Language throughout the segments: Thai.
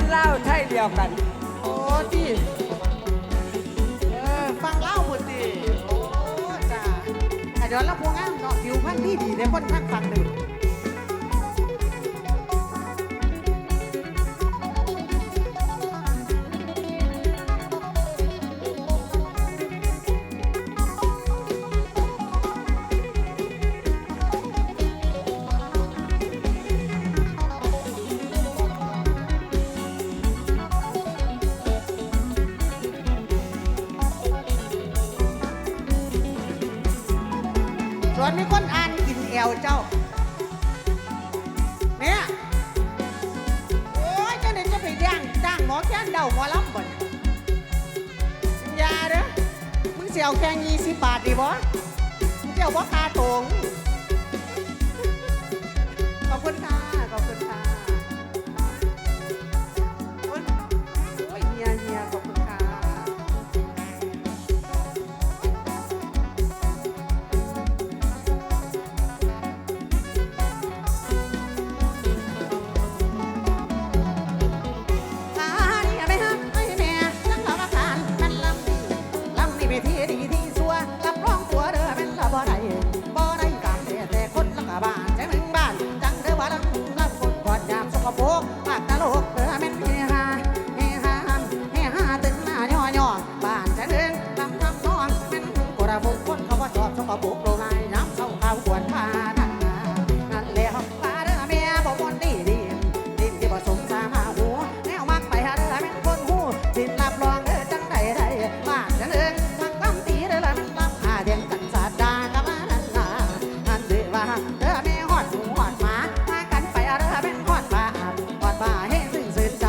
คนเล่าวไทยเดียวกัน โอ้ที่เออฟังเล่าหมดดิโอ้จ้าอะเดี๋ยวเราพวงงามเนาะผิวพันธุ์ที่ดีในคนข้างฝั่งหนึ่ง ส่วนมีคนอ่านกินแอวเจ้าเนี่ยโอ้ยเจ้าเนี่ยจะไปย่างจ้างหมอแค้นเดาหมอลำบ่นยาเด้อมึงเสียวแค่ยี่สิบบาทดีบ่มึงเสียวบ่คาตรง เขาว่าชอบสกปรกโรงงานย้ำเศร้าข้าวควรพานั่นนานั่นแหละพาเด้อแม่บ่มวนดีดีดินที่ผสมสามาหัวแนวมักไปหาเด้อแม่นคนหูสินรับรองเด้อจังใดใดบ้านจังเอิงมักลำตีเด้อละมันลำหาเดียงกันสาดากับมานั่นนาอันเด้อว่าเด้อแม่ฮอดหมูฮอดหมามากันไปหาเด้อแม่นฮอดป่าฮอดป่าให้ซึ่งสื่นใจ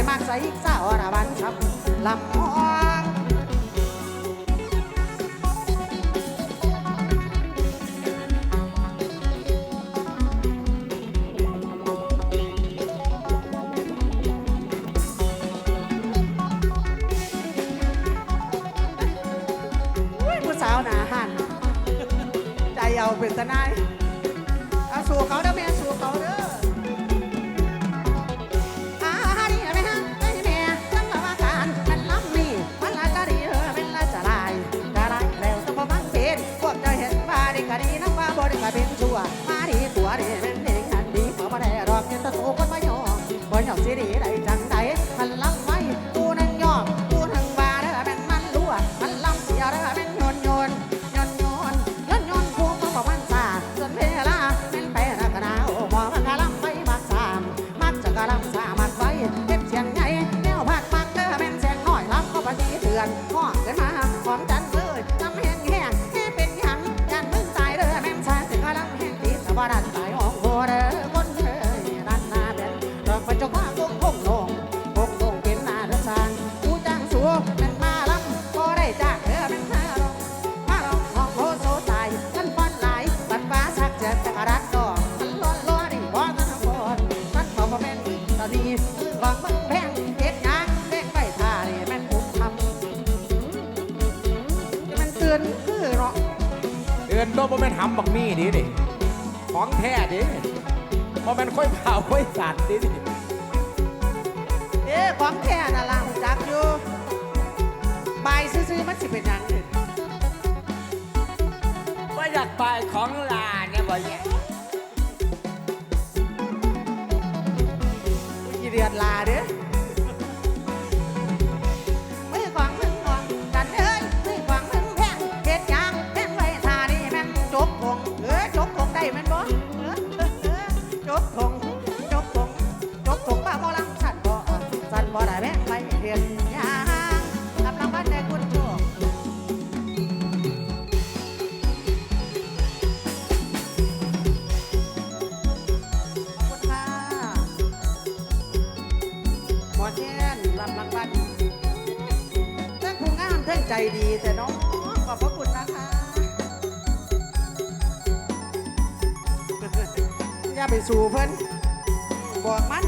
มันแก่บ่อยมากใส่สาวระบันชับลำมองผู้สาวหนาหันใจเอาเป็นตะนาย ได้จังใดมันล้ำไว้กูนั้นยอมกูทั้งว่าเด้อเป็นมันรั่วมันล้ำเสียเด้อเป็นโยนโยนโยนโยนโยนโยนพวกเขาบอกมันซาส่วนเวลาเป็นไปนักหนาโอ้หมอมันกะล้ำไปมักสามมักจะกะลำสามัดไว้เก็บเสียงใหญ่แนวพักมักเด้อเป็นเสียงน้อยรับก็ปฏิเตือนห้อ อินตัวบ่แม่นหำบักมี่ดิดิของแท้ดิบ่แม่นค่อยเผาค่อยสัตว์ดิดิเอ๊ะของแท้น่ะล่ะรู้จักอยู่ใบายซื่อๆมันสิเป็นหยังนี่ว่าอยากไปของลาเนี่ยบ่เนี่ยอีเดือดลาเด้อมือ ได้แม่นบ่เออเออเอจบคงจบคงจบคงป้าบ่ลังสั่นบ่สั่นบ่ได้แม่งไปเฮ็ดหยังกำลังวันได้คุณโชคขอบคุณค่ะหมอเช่นรับรางวัลเรื่องผู้งามเรื่องใจดีแต่น้องขอบพระคุณนะคะ อย่าไปสู่เพิ่นบอกมัน